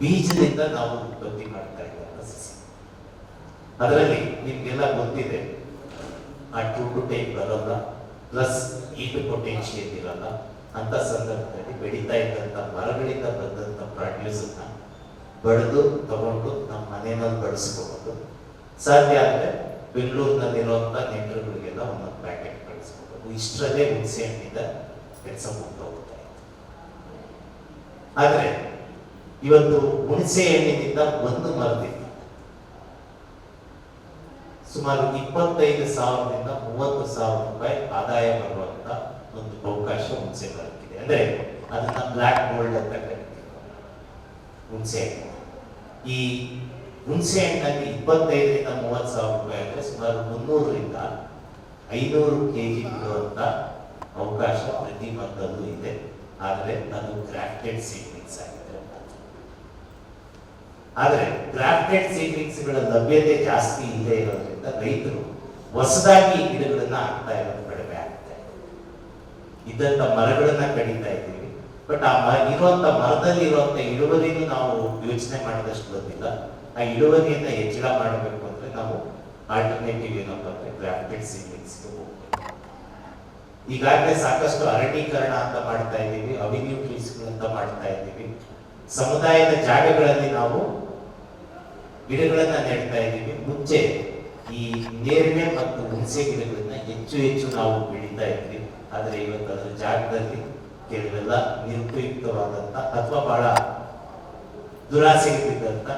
ಬೀಜದಿಂದ ನಾವು ಉತ್ಪತ್ತಿ ಮಾಡ್ತಾ ಇದ್ದಾರೆ ಸಸಿ. ಅದರಲ್ಲಿ ನಿಮ್ಗೆಲ್ಲ ಗೊತ್ತಿದೆ ಆ ಟು ಟು ಟೈಪ್ ಬರೋಲ್ಲ ಪ್ಲಸ್ ಈಟ್ ಪೊಟೆನ್ಷಿಯಲ್ ಇರಲ್ಲ, ಅಂತ ಸಂದರ್ಭದಲ್ಲಿ ಬೆಳೀತಾ ಇದ್ದಂಥ ಮರಗಳಿಂದ ಬಂದಂಥ ಪ್ರಾಡ್ಯೂಸನ್ನ ಬಡಿದು ತಗೊಂಡು ನಮ್ಮ ಮನೆಯಲ್ಲಿ ಬಳಸ್ಕೋಬಹುದು ಸಾಧ್ಯ ಆದರೆ ಬೆಂಗಳೂರಿನಲ್ಲಿರುವಂಥ ನೆಂಟರುಗಳಿಗೆಲ್ಲ ಒಂದೊಂದು ಪ್ಯಾಕೆಟ್ ಬಳಸ್ಕೋಬಹುದು ಇಷ್ಟರಲ್ಲೇ ಹುಣಸೆ ಹಣ್ಣಿಂದ ಕೆಲಸ ಮುಂದೆ ಹೋಗ್ತಾ ಆದರೆ ಇವತ್ತು ಹುಣಸೆ ಎಣ್ಣೆಯಿಂದ ಒಂದು ಮರದಿಂದ ಸುಮಾರು ಇಪ್ಪತ್ತೈದು ಸಾವಿರದಿಂದ ಮೂವತ್ತು ಸಾವಿರ ರೂಪಾಯಿ ಆದಾಯ ಬರುವಂತ ಒಂದು ಅವಕಾಶ ಹುಣಸೆ ಮರಕ್ಕಿದೆ. ಅಂದ್ರೆ ಅದನ್ನ ಬ್ಲಾಕ್ ಗೋಲ್ಡ್ ಅಂತ ಕರಿತೀವಿ. ಹುಣಸೆ ಈ ಹುಣಸೆ ಹಣ್ಣಲ್ಲಿ ಇಪ್ಪತ್ತೈದರಿಂದ ಮೂವತ್ತು ಸಾವಿರ ರೂಪಾಯಿ ಅಂದ್ರೆ ಸುಮಾರು ಮುನ್ನೂರರಿಂದ ಐನೂರು ಕೆ ಜಿ ಬಿಡುವಂತ ಅವಕಾಶ ಪ್ರತಿ ಮರದಲ್ಲೂ ಇದೆ. ಆದರೆ ಅದು ಗ್ರಾಫ್ಟೆಡ್ ಆಗಿದೆ ಆದ್ರೆ ಗ್ರಾಫ್ಟೆಡ್ ಸೀಡ್ಲಿಂಗ್ಸ್ಗಳ ಲಭ್ಯತೆ ಜಾಸ್ತಿ ಇಲ್ಲದೆ ಇರೋದ್ರಿಂದ ರೈತರು ಹೊಸದಾಗಿ ಗಿಡಗಳನ್ನ ಹಾಕ್ತಾ ಇರೋದು ಕಡಿಮೆ ಆಗುತ್ತೆ. ಇದೆ ಇದ್ದಂತ ಮರಗಳನ್ನ ಕಡಿತಾ ಇದ್ದೀವಿ. ಬಟ್ ಆ ಇರುವಂತ ಮರದಲ್ಲಿ ಇರುವಂತ ಇಳುವರಿನೂ ನಾವು ಯೋಚನೆ ಮಾಡಿದಷ್ಟು ಬಂದಿಲ್ಲ. ಆ ಇಳುವರಿಯನ್ನ ಹೆಚ್ಚಳ ಮಾಡಬೇಕು ಅಂದ್ರೆ ನಾವು ಆಲ್ಟರ್ನೇಟಿವ್ ಏನಪ್ಪ ಅಂದ್ರೆ ಗ್ರಾಫ್ಟೆಡ್ ಸೀಡ್ಲಿಂಗ್ಸ್ ಈಗಾಗಲೇ ಸಾಕಷ್ಟು ಅರಣ್ಯೀಕರಣ ಅಂತ ಮಾಡ್ತಾ ಇದ್ದೀವಿ ಅವಿನ್ಯೂ ಅಂತ ಮಾಡ್ತಾ ಇದ್ದೀವಿ. ಸಮುದಾಯದ ಜಾಗಗಳಲ್ಲಿ ನಾವು ಗಿಡಗಳನ್ನ ನೆಡ್ತಾ ಇದ್ದೀವಿ. ಮುಂಚೆ ಈ ನೇರಳೆ ಮತ್ತು ಹುಣಸೆ ಗಿಡಗಳನ್ನ ಹೆಚ್ಚು ಹೆಚ್ಚು ನಾವು ಬೆಳೀತಾ ಇದ್ವಿ. ಆದ್ರೆ ಇವತ್ತು ಅದರ ಜಾಗದಲ್ಲಿ ಕೆಲವೆಲ್ಲ ನಿರುಪಯುಕ್ತವಾದಂತ ಅಥವಾ ಬಹಳ ದುರಾಸೆಗೆ ಬಿದ್ದಂತ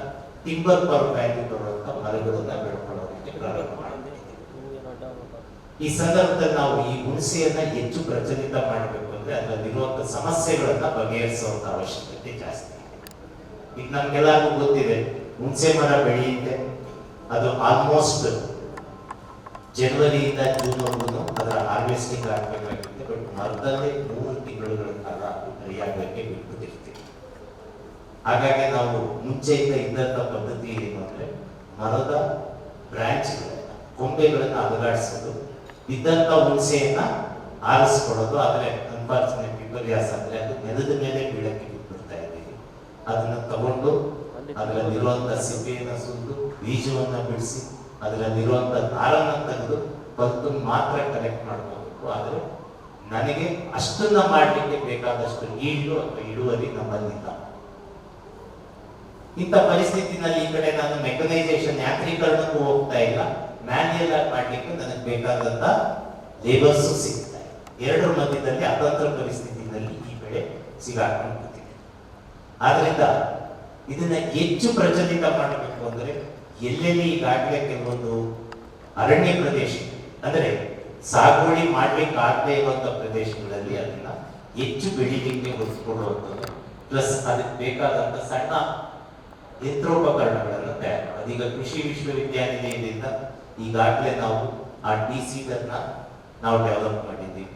ಟಿಂಬರ್ ಪರ್ ವ್ಯಾಲ್ಯೂ ಬರುವಂತ ಮರಗಳನ್ನ ಬೆಳ್ಕೊಳ್ಳೋದಕ್ಕೆ ಪ್ರಾರಂಭ ಈ ಸಂದರ್ಭದಲ್ಲಿ ನಾವು ಈ ಹುಣಸೆಯನ್ನ ಹೆಚ್ಚು ಪ್ರಚಲಿತ ಮಾಡಬೇಕು ಅಂದ್ರೆ ಅದರಲ್ಲಿರುವಂತ ಸಮಸ್ಯೆಗಳನ್ನ ಬಗೆಹರಿಸುವಂತ ಅವಶ್ಯಕತೆ ಜಾಸ್ತಿ. ಈಗ ನಮ್ಗೆಲ್ಲರಿಗೂ ಗೊತ್ತಿದೆ. ಹುಣಸೆ ಮರ ಬೆಳೆಯುತ್ತೆ. ಅದು ಆಲ್ಮೋಸ್ಟ್ ಜನವರಿಯಿಂದ ಜೂನ್ವರೆಗೂ ಅದರ ಹಾರ್ವೆಸ್ಟಿಂಗ್ ಆಗಬೇಕಾಗುತ್ತೆ. ಬಟ್ ಮರದಲ್ಲೇ ಮೂರು ತಿಂಗಳುಗಳ ಕಾಲ ರಿಯಾಗಕ್ಕೆ ಬಿಟ್ಬಿಟ್ಟಿರ್ತೀವಿ ಹಾಗಾಗಿ ನಾವು ಮುಂಚೆಯಿಂದ ಇದ್ದಂಥ ಪದ್ಧತಿ ಏನು ಅಂದ್ರೆ ಮರದ ಬ್ರಾಂಚ್ಗಳನ್ನ ಕೊಂಬೆಗಳನ್ನ ಅಲುಗಾಡಿಸೋದು ಇದ್ದಂತ ಹುಣಸೆಯನ್ನ ಆರಿಸ್ಕೊಳ್ಳೋದು. ಆದ್ರೆ ಅನ್ಫಾರ್ಚುನೇಟ್ ವಿಪರ್ಯಾಸ ಅಂದ್ರೆ ಅದು ನೆಲದ ಮೇಲೆ ಬೀಳಕ್ಕೆ ಅದನ್ನ ತಗೊಂಡು ಅದರಲ್ಲಿರುವಂತ ಸಿಪ್ಪೆಯನ್ನ ಸುದ್ದು ಬೀಜವನ್ನ ಬಿಡಿಸಿ ಅದರಲ್ಲಿರುವಂತ ನಾರನ್ನ ತೆಗೆದು ಕಲ್ತು ಮಾತ್ರ ಕಲೆಕ್ಟ್ ಮಾಡಬಹುದು ಆದ್ರೆ ನನಗೆ ಅಷ್ಟನ್ನ ಮಾಡ್ಲಿಕ್ಕೆ ಬೇಕಾದಷ್ಟು ಈಡು ಅಥವಾ ಇಳುವರಿ ನಮ್ಮಲ್ಲಿಲ್ಲ. ಇಂಥ ಪರಿಸ್ಥಿತಿನಲ್ಲಿ ಈ ಕಡೆ ನಾನು ಮೆಕನೈಸೇಷನ್ ಯಾಂತ್ರೀಕರಣಕ್ಕೂ ಹೋಗ್ತಾ ಇಲ್ಲ. ಮ್ಯಾನ್ಯಲ್ ಆಗಿ ಮಾಡ್ಲಿಕ್ಕೆ ನನಗೆ ಬೇಕಾದಂತ ಲೇಬರ್ಸ್ ಸಿಗ್ತಾ ಇಲ್ಲ ಎರಡರ ಮಧ್ಯದಲ್ಲಿ ಅತಂತ್ರ ಪರಿಸ್ಥಿತಿನಲ್ಲಿ ಈ ಬೆಳೆ ಸಿಗಾಕೊಂಡು ಆದ್ರಿಂದ ಇದನ್ನ ಹೆಚ್ಚು ಪ್ರಚಲಿತ ಮಾಡಬೇಕು ಅಂದ್ರೆ ಎಲ್ಲೆಲ್ಲಿ ಈಗಾಗಲೇ ಕೆಲವೊಂದು ಅರಣ್ಯ ಪ್ರದೇಶ, ಅಂದ್ರೆ ಸಾಗುವಳಿ ಮಾಡ್ಲಿಕ್ಕೆ ಆಗದೆ ಪ್ರದೇಶಗಳಲ್ಲಿ ಅದನ್ನ ಹೆಚ್ಚು ಬೆಳಿಲಿಕ್ಕೆ ಒತ್ತು ಕೊಡುವಂಥದ್ದು ಪ್ಲಸ್ ಅದಕ್ಕೆ ಬೇಕಾದಂತ ಸಣ್ಣ ಯಂತ್ರೋಪಕರಣಗಳನ್ನು ತಯಾರು. ಅದೀಗ ಕೃಷಿ ವಿಶ್ವವಿದ್ಯಾನಿಲಯದಿಂದ ಈಗಾಗಲೇ ನಾವು ಆ ಡಿ ಸೀಡರ್ನ ನಾವು ಡೆವಲಪ್ ಮಾಡಿದ್ದೀವಿ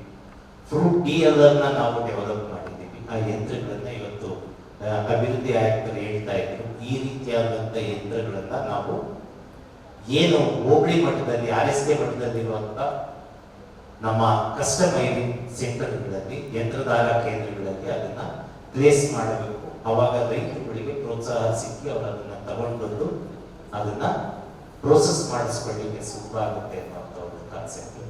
ಫ್ರೂಟ್ ಡಿ ನ ನಾವು ಡೆವಲಪ್ ಮಾಡಿದ್ದೀವಿ ಆ ಯಂತ್ರಗಳನ್ನ ಅಭಿವೃದ್ಧಿ ಆಯುಕ್ತರು ಹೇಳ್ತಾ ಇದ್ರು, ಈ ರೀತಿಯಾದಂಥ ಯಂತ್ರಗಳನ್ನ ನಾವು ಏನು ಹೋಬಳಿ ಮಟ್ಟದಲ್ಲಿ, ಆರ್ ಎಸ್ ಕೆ ಮಟ್ಟದಲ್ಲಿರುವಂತ ನಮ್ಮ ಕಸ್ಟಮೈರಿಂಗ್ ಸೆಂಟರ್ಗಳಲ್ಲಿ ಯಂತ್ರಧಾರ ಕೇಂದ್ರಗಳಲ್ಲಿ ಅದನ್ನ ಪ್ಲೇಸ್ ಮಾಡಬೇಕು. ಅವಾಗ ರೈತರುಗಳಿಗೆ ಪ್ರೋತ್ಸಾಹ ಸಿಕ್ಕಿ ಅವರು ಅದನ್ನ ತಗೊಂಡು ಬಂದು ಅದನ್ನ ಪ್ರೋಸೆಸ್ ಮಾಡಿಸ್ಕೊಳ್ಳಿಕ್ಕೆ ಸುಲಭ ಆಗುತ್ತೆ ಅನ್ನುವಂಥ ಒಂದು ಕಾನ್ಸೆಪ್ಟ್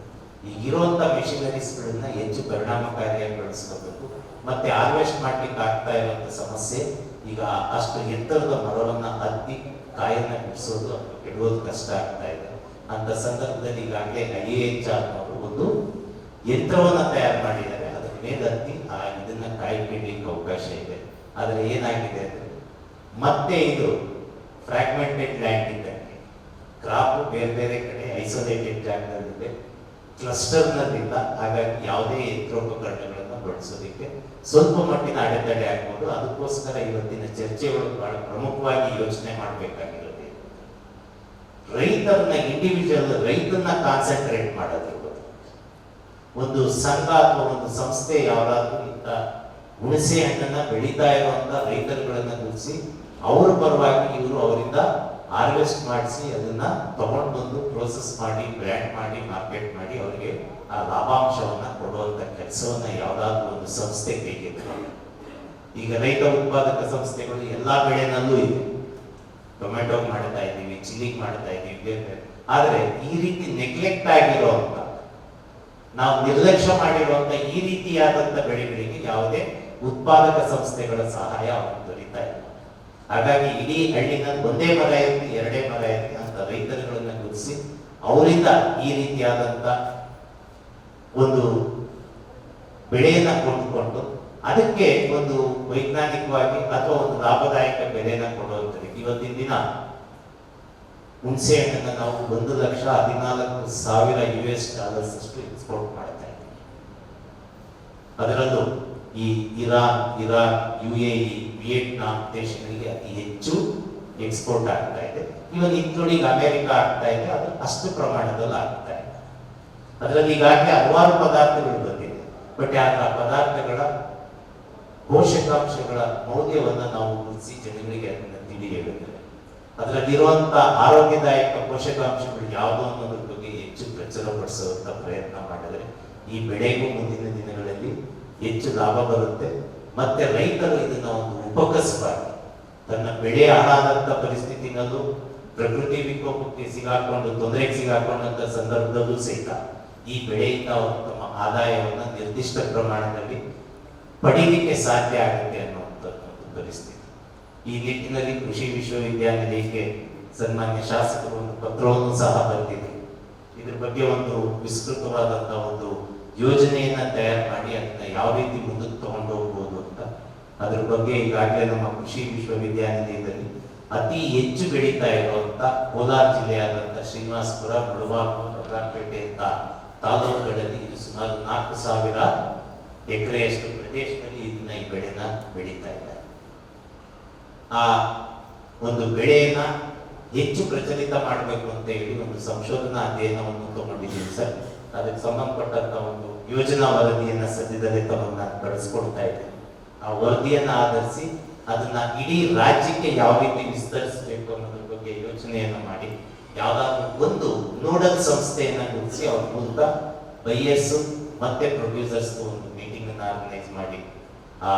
ಈಗಿರುವಂತ ಮೆಷಿನರೀಸ್ಗಳನ್ನ ಹೆಚ್ಚು ಪರಿಣಾಮಕಾರಿಯಾಗಿ ಬಳಸ್ಕೋಬೇಕು ಮತ್ತೆ ಹಾರ್ವೆಸ್ಟ್ ಮಾಡ್ಲಿಕ್ಕೆ ಆಗ್ತಾ ಇರುವಂತ ಸಮಸ್ಯೆ, ಈಗ ಅಷ್ಟು ಎತ್ತರದ ಮರವನ್ನ ಹತ್ತಿ ಕಾಯನ್ನ ಬಿಡಿಸೋದು ಇಡುವುದು ಕಷ್ಟ ಆಗ್ತಾ ಇದೆ. ಅಂತ ಸಂದರ್ಭದಲ್ಲಿ ಈಗಾಗಲೇ ಐ ಎಚ್ ಅನ್ನೋರು ಒಂದು ಯಂತ್ರವನ್ನ ತಯಾರು ಮಾಡಿದ್ದಾರೆ. ಅದ್ರ ಮೇಲೆ ಹತ್ತಿ ಆ ಇದನ್ನ ಕಾಯಿ ಬಿಡ್ಲಿಕ್ಕೆ ಅವಕಾಶ ಇದೆ. ಆದ್ರೆ ಏನಾಗಿದೆ ಅಂದ್ರೆ, ಮತ್ತೆ ಇದು ಫ್ರಾಗ್ಮೆಂಟೆಡ್ ಲ್ಯಾಂಡ್ ಇದ್ದಂಗೆ ಕ್ರಾಪ್ ಬೇರೆ ಬೇರೆ ಕಡೆ ಐಸೋಲೇಟೆಡ್ ಜಾಗದಲ್ಲಿದೆ. ಕ್ಲಸ್ಟರ್ನಲ್ಲಿಲ್ಲ ಹಾಗಾಗಿ ಯಾವುದೇ ಯಂತ್ರೋಪಕರಣಗಳನ್ನು ಬಳಸೋದಕ್ಕೆ ಸ್ವಲ್ಪ ಮಟ್ಟಿನ ಅಡೆತಡೆ ಆಗ್ಬೋದು. ಅದಕ್ಕೋಸ್ಕರ ಇವತ್ತಿನ ಚರ್ಚೆಗಳು ಬಹಳ ಪ್ರಮುಖವಾಗಿ ಯೋಚನೆ ಮಾಡಬೇಕಾಗಿರೋದು. ರೈತರನ್ನ ಇಂಡಿವಿಜುವಲ್ ರೈತನ್ನ ಕಾನ್ಸಂಟ್ರೇಟ್ ಮಾಡೋದಿರ್ಬೋದು ಒಂದು ಸಂಘ ಅಥವಾ ಒಂದು ಸಂಸ್ಥೆ ಯಾವ್ದಾದ್ರು ಇಂಥ ಹುಣಸೆ ಹಣ್ಣನ್ನ ಬೆಳೀತಾ ಇರುವಂತ ರೈತರುಗಳನ್ನ ಗುರುತಿಸಿ, ಅವ್ರ ಪರವಾಗಿ ಇವರು ಅವರಿಂದ ಹಾರ್ವೆಸ್ಟ್ ಮಾಡಿಸಿ, ಅದನ್ನ ತಗೊಂಡು ಬಂದು ಪ್ರೋಸೆಸ್ ಮಾಡಿ ಬ್ರ್ಯಾಂಡ್ ಮಾಡಿ ಮಾರ್ಕೆಟ್ ಮಾಡಿ, ಅವರಿಗೆ ಆ ಲಾಭಾಂಶವನ್ನು ಕೊಡುವಂತ ಕೆಲಸವನ್ನ ಯಾವ್ದಾದ್ರು ಒಂದು ಸಂಸ್ಥೆ ಕೈಗೆತ್ತಿದೆ ಈಗ ರೈತ ಉತ್ಪಾದಕ ಸಂಸ್ಥೆಗಳು ಎಲ್ಲಾ ಬೆಳೆನಲ್ಲೂ ಇದೆ. ಟೊಮೆಟೊ ಮಾಡ್ತಾ ಇದ್ದೀವಿ ಚಿಲ್ಲಿಗೆ ಮಾಡ್ತಾ ಇದ್ದೀವಿ, ಬೇರೆ ಆದ್ರೆ ಈ ರೀತಿ ನೆಗ್ಲೆಕ್ಟ್ ಆಗಿರುವಂತ ನಾವು ನಿರ್ಲಕ್ಷ್ಯ ಮಾಡಿರುವಂತ ಈ ರೀತಿಯಾದಂತ ಬೆಳೆಗಳಿಗೆ ಯಾವುದೇ ಉತ್ಪಾದಕ ಸಂಸ್ಥೆಗಳ ಸಹಾಯ ದೊರೀತಾ ಇಲ್ಲ. ಹಾಗಾಗಿ ಇಡೀ ಹಳ್ಳಿನ ಒಂದೇ ಮರ ಎರಡೇ ಮರ ಅಂತ ರೈತರುಗಳನ್ನ ಗುರುತಿಸಿ, ಅವರಿಂದ ಈ ರೀತಿಯಾದಂತ ಒಂದು ಬೆಳೆಯನ್ನು ಕೊಂಡುಕೊಂಡು ಅದಕ್ಕೆ ಒಂದು ವೈಜ್ಞಾನಿಕವಾಗಿ ಅಥವಾ ಒಂದು ಲಾಭದಾಯಕ ಬೆಲೆಯನ್ನು ಕೊಡುವಂಥದ್ದು ಇವತ್ತಿನ ದಿನ ಹುಣಸೆ ಹಣ್ಣನ್ನು ನಾವು ಒಂದು ಲಕ್ಷ ಹದಿನಾಲ್ಕು ಸಾವಿರ ಯು ಎಸ್ ಡಾಲರ್ಸ್ ಅಷ್ಟು ಎಕ್ಸ್ಪೋರ್ಟ್ ಮಾಡ್ತಾ ಇದ್ದೀವಿ. ಅದರಲ್ಲೂ ಈ Iran, Iraq U A E Vietnam ದೇಶಗಳಿಗೆ ಅತಿ ಹೆಚ್ಚು ಎಕ್ಸ್ಪೋರ್ಟ್ ಆಗ್ತಾ ಇದೆ. ಇವನ್ ಇನ್ಕ್ಲೂಡಿಂಗ್ ಅಮೆರಿಕ ಆಗ್ತಾ ಇದೆ. ಅದು ಅಷ್ಟು ಪ್ರಮಾಣದಲ್ಲಿ ಆಗ್ತಾ ಇದೆ. ಅದರಲ್ಲಿ ಈಗಾಗಲೇ ಹಲವಾರು ಪದಾರ್ಥಗಳು ಬಗ್ಗೆ ಬಟ್ ಆ ಪದಾರ್ಥಗಳ ಪೋಷಕಾಂಶಗಳ ಮೌಲ್ಯವನ್ನು ನಾವು ಗುರುತಿಸಿ ಜನಗಳಿಗೆ ಅದನ್ನು ತಿಳಿ ಹೇಳಿದ್ದೇವೆ ಅದರಲ್ಲಿರುವಂತ ಆರೋಗ್ಯದಾಯಕ ಪೋಷಕಾಂಶಗಳು ಯಾವುದು ಅನ್ನೋದ್ರ ಬಗ್ಗೆ ಹೆಚ್ಚು ಪ್ರಚುರಪಡಿಸುವಂತ ಪ್ರಯತ್ನ ಮಾಡಿದರೆ ಈ ಬೆಳೆಗೂ ಮುಂದಿನ ದಿನಗಳಲ್ಲಿ ಹೆಚ್ಚು ಲಾಭ ಬರುತ್ತೆ. ಮತ್ತೆ ರೈತರು ಇದನ್ನ ಒಂದು ಉಪಕಸವಾಗಿ ತನ್ನ ಬೆಳೆ ಹಾಳಾದಂತ ಪರಿಸ್ಥಿತಿನಲ್ಲೂ ಪ್ರಕೃತಿ ವಿಕೋಪಕ್ಕೆ ಸಿಗಾಕೊಂಡು ತೊಂದರೆಗೆ ಸಿಗಾಕೊಂಡಂತ ಸಂದರ್ಭದಲ್ಲೂ ಸಹಿತ ಈ ಬೆಳೆಯಿಂದ ಅವರು ತಮ್ಮ ಆದಾಯವನ್ನ ನಿರ್ದಿಷ್ಟ ಪ್ರಮಾಣದಲ್ಲಿ ಪಡೀಲಿಕ್ಕೆ ಸಾಧ್ಯ ಆಗುತ್ತೆ ಅನ್ನುವಂಥ ಒಂದು ಪರಿಸ್ಥಿತಿ. ಈ ನಿಟ್ಟಿನಲ್ಲಿ ಕೃಷಿ ವಿಶ್ವವಿದ್ಯಾನಿಲಯಕ್ಕೆ ಸನ್ಮಾನ್ಯ ಶಾಸಕರು ಒಂದು ಪತ್ರವನ್ನು ಸಹ ಬರೆದಿದೆ. ಇದ್ರ ಬಗ್ಗೆ ಒಂದು ವಿಸ್ತೃತವಾದಂತಹ ಒಂದು ಯೋಜನೆಯನ್ನ ತಯಾರು ಮಾಡಿ ಅದನ್ನ ಯಾವ ರೀತಿ ಮುಂದಕ್ಕೆ ತಗೊಂಡು ಹೋಗ್ಬೋದು ಅಂತ, ಅದ್ರ ಬಗ್ಗೆ ಈಗಾಗಲೇ ನಮ್ಮ ಕೃಷಿ ವಿಶ್ವವಿದ್ಯಾನಿಲಯದಲ್ಲಿ ಅತಿ ಹೆಚ್ಚು ಬೆಳೀತಾ ಇರುವಂತ ಕೋಲಾರ ಜಿಲ್ಲೆಯಾದಂತ ಶ್ರೀನಿವಾಸಪುರ ಮುಳಬಾಗಿಲು ಬಂಗಾರಪೇಟೆ ಅಂತ ತಾಲೂಕುಗಳಲ್ಲಿ ಇದು ಸುಮಾರು ನಾಲ್ಕು ಸಾವಿರ ಎಕರೆಯಷ್ಟು ಪ್ರದೇಶದಲ್ಲಿ ಇದನ್ನ ಈ ಬೆಳೆನ ಬೆಳೀತಾ ಇದ್ದಾರೆ. ಆ ಒಂದು ಬೆಳೆಯನ್ನ ಹೆಚ್ಚು ಪ್ರಚಲಿತ ಮಾಡಬೇಕು ಅಂತ ಹೇಳಿ ಒಂದು ಸಂಶೋಧನಾ ಅಧ್ಯಯನವನ್ನು ತಗೊಂಡಿದ್ದೀನಿ ಸರ್. ಅದಕ್ಕೆ ಸಂಬಂಧಪಟ್ಟಂತ ಒಂದು ಯೋಜನಾ ವರದಿಯನ್ನ ಸದ್ಯದಲ್ಲೇ ತಮ್ಮನ್ನ ಕಳಿಸ್ಕೊಡ್ತಾ ಇದ್ದೇನೆ. ಆ ವರದಿಯನ್ನ ಆಧರಿಸಿ ಅದನ್ನ ಇಡೀ ರಾಜ್ಯಕ್ಕೆ ಯಾವ ರೀತಿ ವಿಸ್ತರಿಸಬೇಕು ಅನ್ನೋದ್ರ ಬಗ್ಗೆ ಯೋಚನೆಯನ್ನ ಮಾಡಿ, ಯಾವ್ದಾದ್ರು ಒಂದು ನೋಡಲ್ ಸಂಸ್ಥೆಯನ್ನ ಗುರುತಿಸಿ ಅವ್ರ ಮೂಲಕ ಬೈಯರ್ಸ್ ಮತ್ತೆ ಪ್ರೊಡ್ಯೂಸರ್ಸ್ ಒಂದು ಮೀಟಿಂಗ್ ಅನ್ನ ಆರ್ಗನೈಸ್ ಮಾಡಿ, ಆ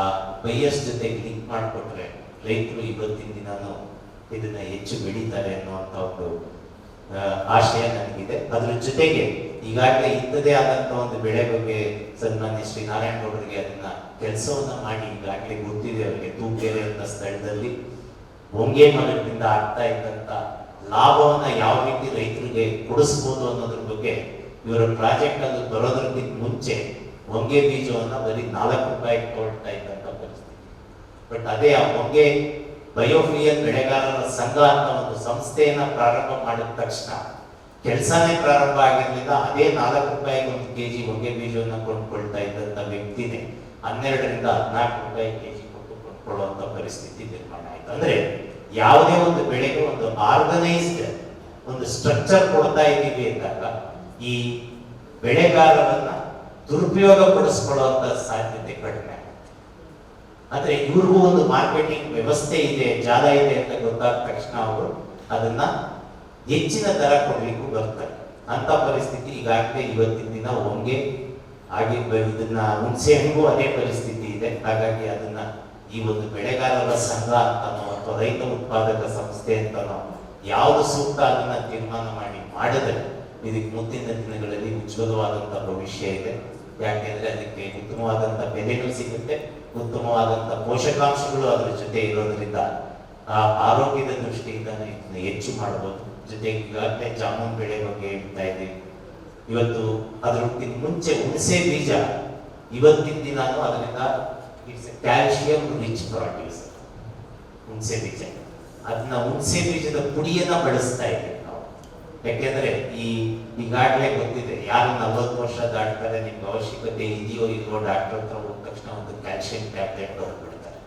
ಬೈಯರ್ಸ್ ಜೊತೆಗೆ ಲಿಂಕ್ ಮಾಡಿಕೊಟ್ರೆ ರೈತರು ಇವತ್ತಿನ ದಿನಾನು ಇದನ್ನ ಹೆಚ್ಚು ಬೆಳೀತಾರೆ ಅನ್ನುವಂತ ಒಂದು ಆಶಯ ನನಗಿದೆ. ಅದ್ರ ಜೊತೆಗೆ ಈಗಾಗಲೇ ಇದ್ದದೇ ಆದಂತ ಒಂದು ಬೆಳೆ ಬಗ್ಗೆ ಸನ್ಮಾನ್ಯ ಶ್ರೀ ನಾರಾಯಣ ಗೌಡರಿಗೆ ಅದನ್ನ ಕೆಲಸವನ್ನ ಮಾಡಿ ಈಗಾಗಲೇ ಗೊತ್ತಿದೆ ಅವರಿಗೆ. ತೂಕೆರೆ ಅಂತ ಸ್ಥಳದಲ್ಲಿ ಹೊಂಗೆ ಮರದಿಂದ ಆಗ್ತಾ ಇದ್ದಂತ ಲಾಭವನ್ನ ಯಾವ ರೀತಿ ರೈತರಿಗೆ ಕೊಡಿಸ್ಬೋದು ಅನ್ನೋದ್ರ ಬಗ್ಗೆ ಇವರ ಪ್ರಾಜೆಕ್ಟ್ ಅಲ್ಲಿ ಬರೋದ್ರಕ್ಕಿಂತ ಮುಂಚೆ ಹೊಂಗೆ ಬೀಜವನ್ನು ಬರೀ ನಾಲ್ಕು ರೂಪಾಯಿ ಕೊಡ್ತಾ ಇದ್ದಂತ ಪರಿಸ್ಥಿತಿ. ಬಟ್ ಅದೇ ಆ ಹೊಂಗೆ ಬಯೋಫಿಯಲ್ ಬೆಳೆಗಾರರ ಸಂಘ ಅಂತ ಒಂದು ಸಂಸ್ಥೆಯನ್ನು ಪ್ರಾರಂಭ ಮಾಡಿದ ತಕ್ಷಣ ಕೆಲಸನೇ ಪ್ರಾರಂಭ ಆಗಿರಲಿಲ್ಲ, ಅದೇ ನಾಲ್ಕು ರೂಪಾಯಿಗೆ ಒಂದು ಕೆ ಜಿ ಹೊಂಗೆ ಬೀಜವನ್ನು ಕೊಂಡ್ಕೊಳ್ತಾ ಇದ್ದಂಥ ವ್ಯಕ್ತಿನೇ ಹನ್ನೆರಡರಿಂದ ಹದಿನಾಲ್ಕು ರೂಪಾಯಿ ಕೆಜಿ ಕೊಟ್ಟು ಕೊಂಡ್ಕೊಳ್ಳುವಂಥ ಪರಿಸ್ಥಿತಿ ನಿರ್ಮಾಣ ಆಯಿತು. ಅಂದ್ರೆ ಯಾವುದೇ ಒಂದು ಬೆಳೆಗೆ ಒಂದು ಆರ್ಗನೈಸ್ಡ್ ಒಂದು ಸ್ಟ್ರಕ್ಚರ್ ಕೊಡ್ತಾ ಇದ್ದೀವಿ ಅಂದಾಗ ಈ ಬೆಳೆಗಾರರನ್ನ ದುರುಪಯೋಗ ಪಡಿಸ್ಕೊಳ್ಳುವಂತ ಸಾಧ್ಯತೆ ಕಡಿಮೆ. ಆದ್ರೆ ಇವ್ರಿಗೂ ಒಂದು ಮಾರ್ಕೆಟಿಂಗ್ ವ್ಯವಸ್ಥೆ ಇದೆ, ಜಾಲ ಇದೆ ಅಂತ ಗೊತ್ತಾದ ತಕ್ಷಣ ಅವರು ಅದನ್ನ ಹೆಚ್ಚಿನ ದರ ಕೊಡ್ಲಿಕ್ಕೂ ಬರ್ತಾರೆ. ಅಂತ ಪರಿಸ್ಥಿತಿ ಈಗಾಗಲೇ ಇವತ್ತಿನ ದಿನ ಹೊಂಗೆ ಆಗಿ ಇದನ್ನ ಹುಣಸೆ ಅದೇ ಪರಿಸ್ಥಿತಿ ಇದೆ. ಹಾಗಾಗಿ ಅದನ್ನ ಈ ಒಂದು ಬೆಳೆಗಾರರ ಸಂಘ ಅಂತನೋ ಅಥವಾ ರೈತ ಉತ್ಪಾದಕ ಸಂಸ್ಥೆ ಅಂತನೋ ಯಾವುದು ಸೂಕ್ತ ಅದನ್ನ ತೀರ್ಮಾನ ಮಾಡಿ ಮಾಡಿದರೆ ಇದಕ್ಕೆ ಮುಂದಿನ ದಿನಗಳಲ್ಲಿ ಉಜ್ವಲವಾದಂತ ಭವಿಷ್ಯ ಇದೆ. ಯಾಕೆಂದ್ರೆ ಅದಕ್ಕೆ ಉತ್ತಮವಾದಂತ ಬೆಲೆಗಳು ಸಿಗುತ್ತೆ ಉತ್ತಮವಾದಂತ ಪೋಷಕಾಂಶಗಳು ಅದರ ಜೊತೆ ಇರೋದ್ರಿಂದ ಆ ಆರೋಗ್ಯದ ದೃಷ್ಟಿಯಿಂದ ಇದನ್ನ ಹೆಚ್ಚು ಮಾಡಬಹುದು ಜೊತೆಗೆ ಈಗಾಗಲೇ ಜಾಮೂನ್ ಬೆಳೆ ಬಗ್ಗೆ ಹೇಳ್ತಾ ಇದ್ದೀವಿ ಇವತ್ತು ಅದರ ಮುಂಚೆ ಹುಣಸೆ ಬೀಜ ಇವತ್ತಿನ ದಿನಾನು ಅದರಿಂದ ಇಟ್ಸ್ ಕ್ಯಾಲ್ಸಿಯಂ ರಿಚ್ ಪ್ರಾಟೀಸ್ ಹುಣಸೆ ಬೀಜ. ಅದನ್ನ ಹುಣಸೆ ಬೀಜದ ಪುಡಿಯನ್ನ ಬಳಸ್ತಾ ಇದ್ದೀವಿ ನಾವು. ಯಾಕೆಂದ್ರೆ ಈ ಈಗಾಗಲೇ ಗೊತ್ತಿದೆ, ಯಾರು ನಲ್ವತ್ತು ವರ್ಷ ದಾಟ್ತಾರೆ, ನಿಮ್ಗೆ ಅವಶ್ಯಕತೆ ಇದೆಯೋ ಇಲ್ವೋ ಡಾಕ್ಟರ್ ಹತ್ರ ಹೋದ ತಕ್ಷಣ ಒಂದು ಕ್ಯಾಲ್ಸಿಯಂ ಟ್ಯಾಬ್ಲೆಟ್ ಬಿಡ್ತಾರೆ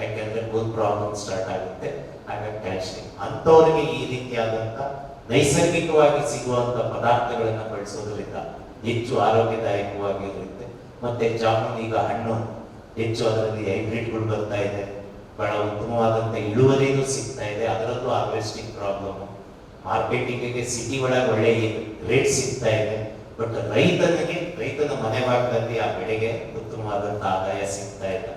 ಯಾಕೆಂದ್ರೆ ಬೋನ್ ಪ್ರಾಬ್ಲಮ್ ಸ್ಟಾರ್ಟ್ ಆಗುತ್ತೆ ಆಗ ಕ್ಯಾಲ್ಶಿಯಂ ಅಂಥವ್ರಿಗೆ ಈ ರೀತಿಯಾದಂತ ನೈಸರ್ಗಿಕವಾಗಿ ಸಿಗುವಂತ ಪದಾರ್ಥಗಳನ್ನು ಬಳಸೋದ್ರಿಂದ ಹೆಚ್ಚು ಆರೋಗ್ಯದಾಯಕವಾಗಿರುತ್ತೆ. ಮತ್ತೆ ಜಾಮೂನ್ ಈಗ ಹಣ್ಣು ಹೆಚ್ಚು ಅದರಲ್ಲಿ ಹೈಬ್ರಿಡ್ಗಳು ಬರ್ತಾ ಇದೆ. ಬಹಳ ಉತ್ತಮವಾದಂತ ಇಳುವರಿನೂ ಸಿಗ್ತಾ ಇದೆ. ಅದರಲ್ಲೂ ಹಾರ್ವೆಸ್ಟಿಂಗ್ ಪ್ರಾಬ್ಲಮ್ ಮಾರ್ಕೆಟಿಂಗಿಗೆ ಸಿಟಿ ಒಳಗೆ ಒಳ್ಳೆ ರೇಟ್ ಸಿಗ್ತಾ ಇದೆ. ಬಟ್ ರೈತನಿಗೆ ರೈತನ ಮನೆ ಭಾಗದಲ್ಲಿ ಆ ಬೆಳೆಗೆ ಉತ್ತಮವಾದಂತ ಆದಾಯ ಸಿಗ್ತಾ ಇಲ್ಲ.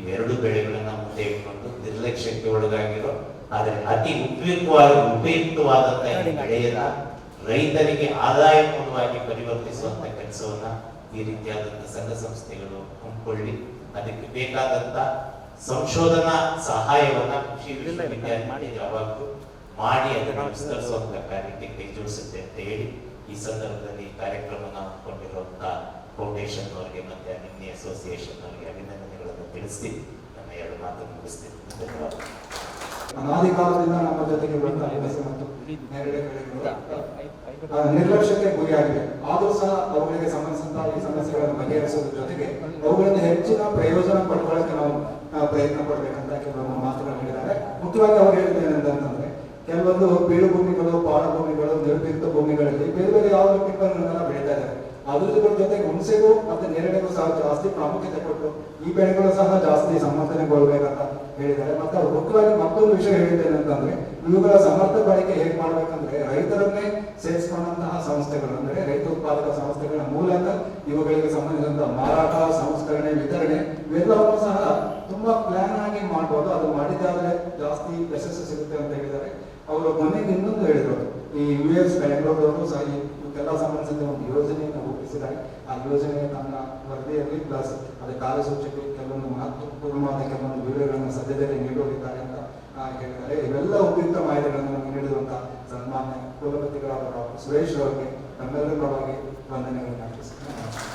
ಇವೆರಡು ಬೆಳೆಗಳನ್ನ ಮುಂದೆ ಇಟ್ಕೊಂಡು ನಿರ್ಲಕ್ಷ್ಯಕ್ಕೆ ಒಳಗಾಗಿರೋ ಆದರೆ ಅತಿ ಉಪಯುಕ್ತವಾದ ಉಪಯುಕ್ತವಾದಂತಹ ಬೆಳೆಯನ್ನ ರೈತರಿಗೆ ಆದಾಯ ಮೂಲವಾಗಿ ಪರಿವರ್ತಿಸುವಂತ ಕೆಲಸವನ್ನ ಈ ರೀತಿಯಾದಂತಹ ಸಂಘ ಸಂಸ್ಥೆಗಳು ಹಮ್ಮಿಕೊಳ್ಳಿ. ಅದಕ್ಕೆ ಬೇಕಾದಂತ ಸಂಶೋಧನಾ ಸಹಾಯವನ್ನ ಕೃಷಿ ವಿಶ್ವವಿದ್ಯಾಲಯ ಯಾವಾಗಲೂ ಮಾಡಿ ಅದನ್ನು ವಿಸ್ತರಿಸುವಂತ ಕಾರ್ಯಕ್ಕೆ ಕೈ ಜೋಡಿಸುತ್ತೆ ಅಂತ ಹೇಳಿ ಈ ಸಂದರ್ಭದಲ್ಲಿ ಕಾರ್ಯಕ್ರಮನ ಹಮ್ಮಿಕೊಂಡಿರುವಂತಹ ಫೌಂಡೇಶನ್ ಅವರಿಗೆ ಮತ್ತೆ ಅನಿಮಿ ಅಸೋಸಿಯೇಷನ್ ಅವರಿಗೆ ಅಭಿನಂದನೆಗಳನ್ನು ತಿಳಿಸಿ ನನ್ನ ಎರಡು ಮಾತನ್ನು ಮುಗಿಸ್ತೀನಿ. ಧನ್ಯವಾದ ಅನಾದಿ ಕಾಲದಿಂದ ನಮ್ಮ ಜೊತೆಗೆ ಅಭ್ಯಾಸ ಮತ್ತು ನೇರಳೆ ಬೆಳೆಗಳು ಗುರಿಯಾಗಿದೆ. ಆದರೂ ಸಹ ಅವುಗಳಿಗೆ ಸಂಬಂಧಿಸಿದಂತಹ ಈ ಸಮಸ್ಯೆಗಳನ್ನು ಬಗೆಹರಿಸೋದ್ರ ಜೊತೆಗೆ ಅವುಗಳನ್ನು ಹೆಚ್ಚಿನ ಪ್ರಯೋಜನ ಪಡ್ಕೊಳ್ಳೋಕೆ ನಾವು ಪ್ರಯತ್ನ ಪಡ್ಬೇಕಂತ ಕೆಲವೊಂದು ಮಾತುಗಳು ಹೇಳಿದ್ದಾರೆ ಮುಖ್ಯವಾಗಿ ಅವ್ರು ಏನಂತಂದ್ರೆ, ಕೆಲವೊಂದು ಬೀಳು ಭೂಮಿಗಳು ಪಾಳ ಭೂಮಿಗಳು ನಿರ್ಭಿತ ಭೂಮಿಗಳಲ್ಲಿ ಬೇರೆ ಬೇರೆ ಯಾವ ಬೆಳೀತಾ ಇದ್ದಾರೆ. ಅದ್ರ ಜೊತೆಗೆ ಹುಣಸೆಗೂ ಮತ್ತೆ ನೇರಳೆಗೂ ಸಹ ಜಾಸ್ತಿ ಪ್ರಾಮುಖ್ಯತೆ ಕೊಟ್ಟು ಈ ಬೆಳೆಗಳು ಸಹ ಜಾಸ್ತಿ ಸಮರ್ಥನೆಗೊಳ್ಬೇಕಂತ ಹೇಳಿದ್ದಾರೆ. ಮತ್ತೆ ಅವ್ರು ಮುಖ್ಯವಾಗಿ ಮತ್ತೊಂದು ವಿಷಯ ಹೇಳಿದ್ದೇನೆ ಅಂತಂದ್ರೆ, ಇವುಗಳ ಸಮರ್ಥ ಬಳಕೆ ಹೇಗೆ ಮಾಡ್ಬೇಕಂದ್ರೆ ರೈತರನ್ನೇ ಸೇರಿಸಿಕೊಂಡಂತಹ ಸಂಸ್ಥೆಗಳು, ಅಂದ್ರೆ ರೈತ ಉತ್ಪಾದಕ ಸಂಸ್ಥೆಗಳ ಮೂಲಕ ಇವುಗಳಿಗೆ ಸಂಬಂಧಿಸಿದಂತಹ ಮಾರಾಟ, ಸಂಸ್ಕರಣೆ, ವಿತರಣೆ, ಇವೆಲ್ಲವನ್ನು ಸಹ ತುಂಬಾ ಪ್ಲಾನ್ ಆಗಿ ಮಾಡ್ಬೋದು. ಅದು ಮಾಡಿದ್ದಾದ್ರೆ ಜಾಸ್ತಿ ಯಶಸ್ಸು ಸಿಗುತ್ತೆ ಅಂತ ಹೇಳಿದ್ದಾರೆ. ಅವರು ಮನೆಗೆ ಇನ್ನೊಂದು ಹೇಳಿದ್ರು. ಈ ಯು ಎಸ್ ಬೆಂಗಳೂರವರು ಸಹ ಇವಕ್ಕೆಲ್ಲ ಸಂಬಂಧಿಸಿದ ಒಂದು ಯೋಜನೆಯನ್ನು ರೂಪಿಸಿದ್ದಾರೆ ಆ ಯೋಜನೆ ತನ್ನ ವರದಿಯಲ್ಲಿ ಪ್ಲಸ್ ಅದೇ ಕಾರ್ಯಸೂಚಿಗೆ ಕೆಲವೊಂದು ಮಹತ್ವಪೂರ್ಣವಾದ ಕೆಲವೊಂದು ವಿವರಗಳನ್ನು ಸದ್ಯದಲ್ಲಿ ನೀಡಲಿದ್ದಾರೆ ಅಂತ ಹೇಳಿದ್ದಾರೆ. ಇವೆಲ್ಲ ಉಪಯುಕ್ತ ಮಾಹಿತಿಗಳನ್ನು ನಮಗೆ ನೀಡಿರುವಂತಹ ಸನ್ಮಾನ್ಯ ಕುಲಪತಿಗಳಾದ ಸುರೇಶ್ ಅವರಿಗೆ ನಮ್ಮೆಲ್ಲರ ಪರವಾಗಿ ವಂದನೆಗಳನ್ನು ಅರ್ಪಿಸುತ್ತೇನೆ